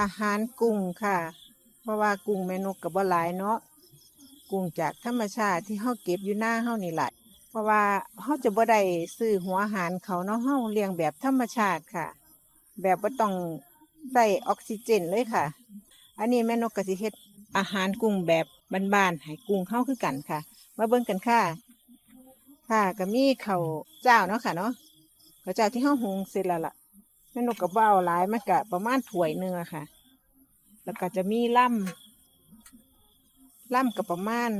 อาหารกุ้งค่ะ เพราะว่ากุ้งแม่นกกับบ่หลายเนาะกุ้งจากธรรมชาติที่เฮาเก็บอยู่หน้าเฮานี่แหละเพราะว่าเฮาจะบ่ได้ซื้อหัวอาหารเขาเนาะเฮาเลี้ยงแบบธรรมชาติค่ะ แบบบ่ต้องใส่ออกซิเจนเลยค่ะ อันนี้แม่นกก็สิเฮ็ดอาหารกุ้งแบบบ้านๆให้กุ้งเฮาคือกันค่ะ มาเบิ่งกันค่ะ ค่ะก็มีข้าวเจ้าเนาะค่ะเนาะข้าวเจ้าที่เฮาหุงเสร็จแล้วล่ะ แม่นกก็บ่เอาหลายมันก็ประมาณถ้วยหนึงอะค่ะ แล้วก็จะมีล่ำล่ำกับประมาณ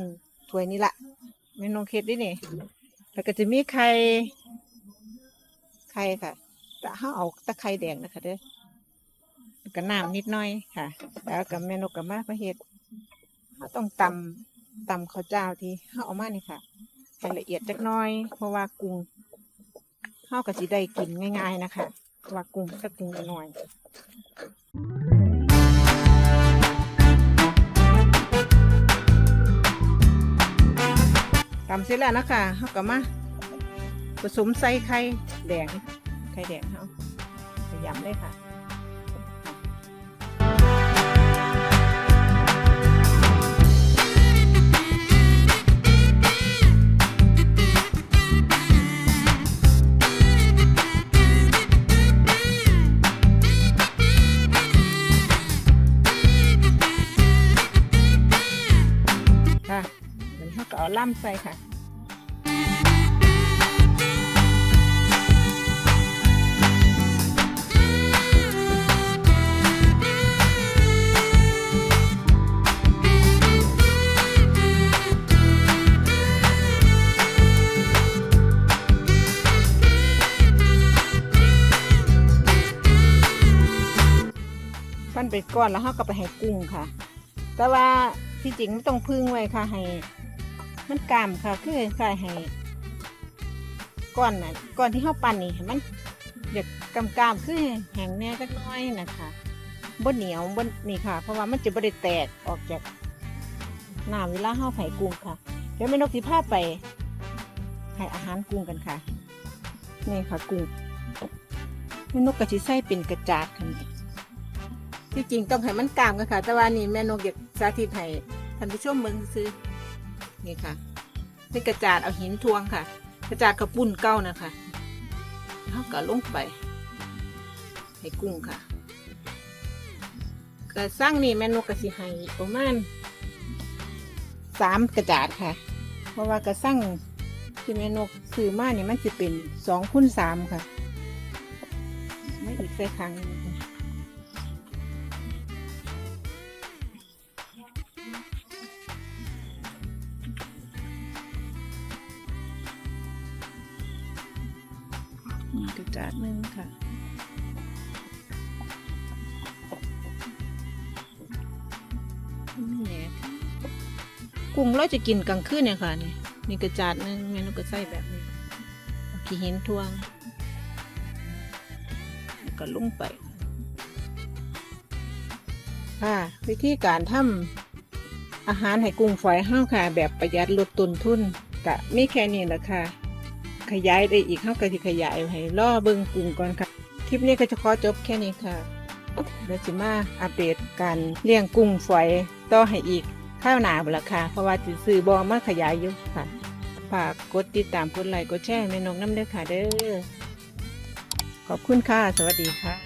ถ้วยนี้ละเมนูเค็ดด้วยนี่แล้วก็จะมีไข่ไข่ค่ะแต่เขาเอาตะไคร้แดงนะคะเด้อแล้วก็น้ำนิดหน่อยค่ะ แล้วก็เมนูกับมาประเฮ็ดเขาต้องตำตำข้าวเจ้าที่เขาเอามานี่ค่ะให้ละเอียดจักน้อย เพราะว่ากุ้งเขาก็สิได้กินง่าย ๆนะคะ ว่ากุ้งก็กุ้งน้อยๆตำเสร็จแล้วนะคะเขาก็มาผสมใส่ไข่แดง ไข่แดงเขาขยำเลยค่ะ เอาล่ำใส่ค่ะปั้นเป็นก้อนแล้วเขาก็ไปให้กุ้งค่ะ แต่ว่าที่จริงไม่ต้องพึ่งไว้ค่ะให้ มันกามค่ะ คือใส่ให้ก้อนน่ะก้อนที่เขาปั้นนี่มันเด็กกำกามคือแห้งแน่จักน้อยนะคะบนเหนียวบนนี่ค่ะ เพราะว่ามันจะบริแตกออกจากน้ำเวลาเขาไผ่กุ้งค่ะ เดี๋ยวแม่นกสิพาไปให้อาหารกุ้งกันค่ะนี่ค่ะกุ้งแม่นกกระชิใส่เป็นกระจาดค่ะนี่ที่จริงต้องให้มันกามกันค่ะ แต่ว่านี่แม่นกอยากสาธิตให้ท่านผู้ชมเมืองซื้อ นี่ค่ะนี่กระจาดเอาหินทวงค่ะ กระจาดกระปุ่นเก้านะคะเขาก็ลงไปให้กุ้งค่ะกระสร้างนี่แม่นกกระสิให้ประมาณสามกระจาดค่ะ เพราะว่ากระสร้างที่แม่นกซื้อมาเนี่ยมันจะเป็นสองคูณสามค่ะ ไม่อีกใส่ครั้ง นี่กระจาดหนึ่งค่ะนี่แหละกุ้งเราจะกินกลางคืนเนี่ยค่ะ นี่นี่กระจาดนึ่งเมนูก็ใส่แบบนี้ขี้หินทวง ก็ลงไป ค่ะ วิธีการทำอาหารให้กุ้งฝอยห้าวค่ะ แบบประหยัดลดต้นทุนกะไม่แค่นี้ละค่ะ ขยายได้อีกเขาก็สิขยายให้ล่อเบิ่งกลุ่มก่อนค่ะคลิปนี้ก็จะขอจบแค่นี้ค่ะเดี๋ยวสิมาอัปเดตการเลี้ยงกุ้งฝอยต่อให้อีกข้าวหนาบุละค่ะเพราะว่าสิซื้อบอมาขยายอยู่ค่ะฝากกดติดตามกดไลค์กดแชร์แม่นกน้ำเด้อค่ะเด้อขอบคุณค่ะ สวัสดีค่ะ